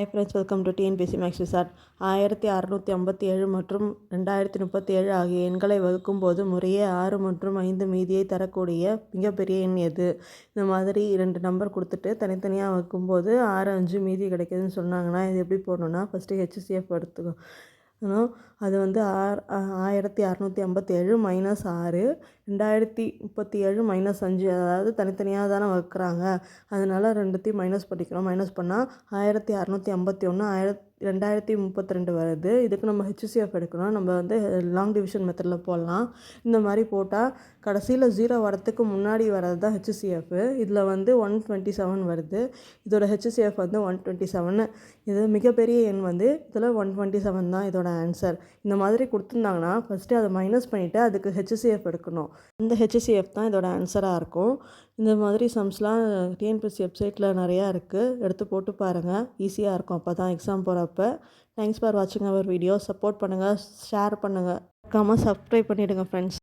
Hi friends welcome to TNPSC maths VSAT ஆயிரத்தி அறநூற்றி ஐம்பத்தி ஏழு மற்றும் ரெண்டாயிரத்தி முப்பத்தி ஏழு ஆகிய எண்களை வகுக்கும் போது முறையே ஆறு மற்றும் ஐந்து மீதியை தரக்கூடிய மிகப்பெரிய எண் எது? இந்த மாதிரி ரெண்டு நம்பர் கொடுத்துட்டு தனித்தனியாக வகுக்கும்போது ஆறு அஞ்சு மீதி கிடைக்குதுன்னு சொன்னாங்கன்னா இது எப்படி போடணுன்னா ஃபஸ்ட்டு ஹெச்சிசிஎஃப் எடுத்துக்கோ. அது வந்து ஆர் ஆயிரத்தி அறநூற்றி ஐம்பத்தேழு மைனஸ் ஆறு ரெண்டாயிரத்தி முப்பத்தி ஏழு மைனஸ் அஞ்சு அதாவது தனித்தனியாக தானே வகுக்கிறாங்க. அதனால் ரெண்டுத்தையும் மைனஸ் பண்ணிக்கிறோம். மைனஸ் பண்ணால் ஆயிரத்தி அறநூற்றி ஐம்பத்தி ஒன்று ஆயிரத் ரெண்டாயிரத்தி முப்பத்தி ரெண்டு வருது. இதுக்கு நம்ம ஹெச்சிசிஎஃப் எடுக்கணும். நம்ம வந்து லாங் டிவிஷன் மெத்தடில் போடலாம். இந்த மாதிரி போட்டால் கடைசியில் ஜீரோ வரத்துக்கு முன்னாடி வர்றது தான் ஹெச்சிசிஎஃப் இதில் வந்து ஒன் டுவெண்ட்டி செவன் வருது. இதோட ஹெச்சிசிஎஃப் வந்து ஒன் டுவெண்ட்டி செவன் இது மிகப்பெரிய எண் வந்து இதில் ஒன் டுவெண்ட்டி செவன் தான் இதோட ஆன்சர் இந்த மாதிரி கொடுத்துருந்தாங்கன்னா ஃபஸ்ட்டு அதை மைனஸ் பண்ணிவிட்டு அதுக்கு ஹெச்சிசிஎஃப் எடுக்கணும். இந்த ஹெச்சிசிஎஃப் தான் இதோட ஆன்சராக இருக்கும். இந்த மாதிரி சம்ஸ்லாம் டிஎன்பிஎஸ்சி வெப்சைட்டில் நிறையா இருக்குது. எடுத்து போட்டு பாருங்கள் ஈஸியாக இருக்கும். அப்போ தான் எக்ஸாம் போகிறப்ப. தேங்க்ஸ் ஃபார் வாட்சிங் அவர் வீடியோ சப்போர்ட் பண்ணுங்கள் ஷேர் பண்ணுங்கள் மறக்காமல் சப்ஸ்கிரைப் பண்ணிவிடுங்க ஃப்ரெண்ட்ஸ்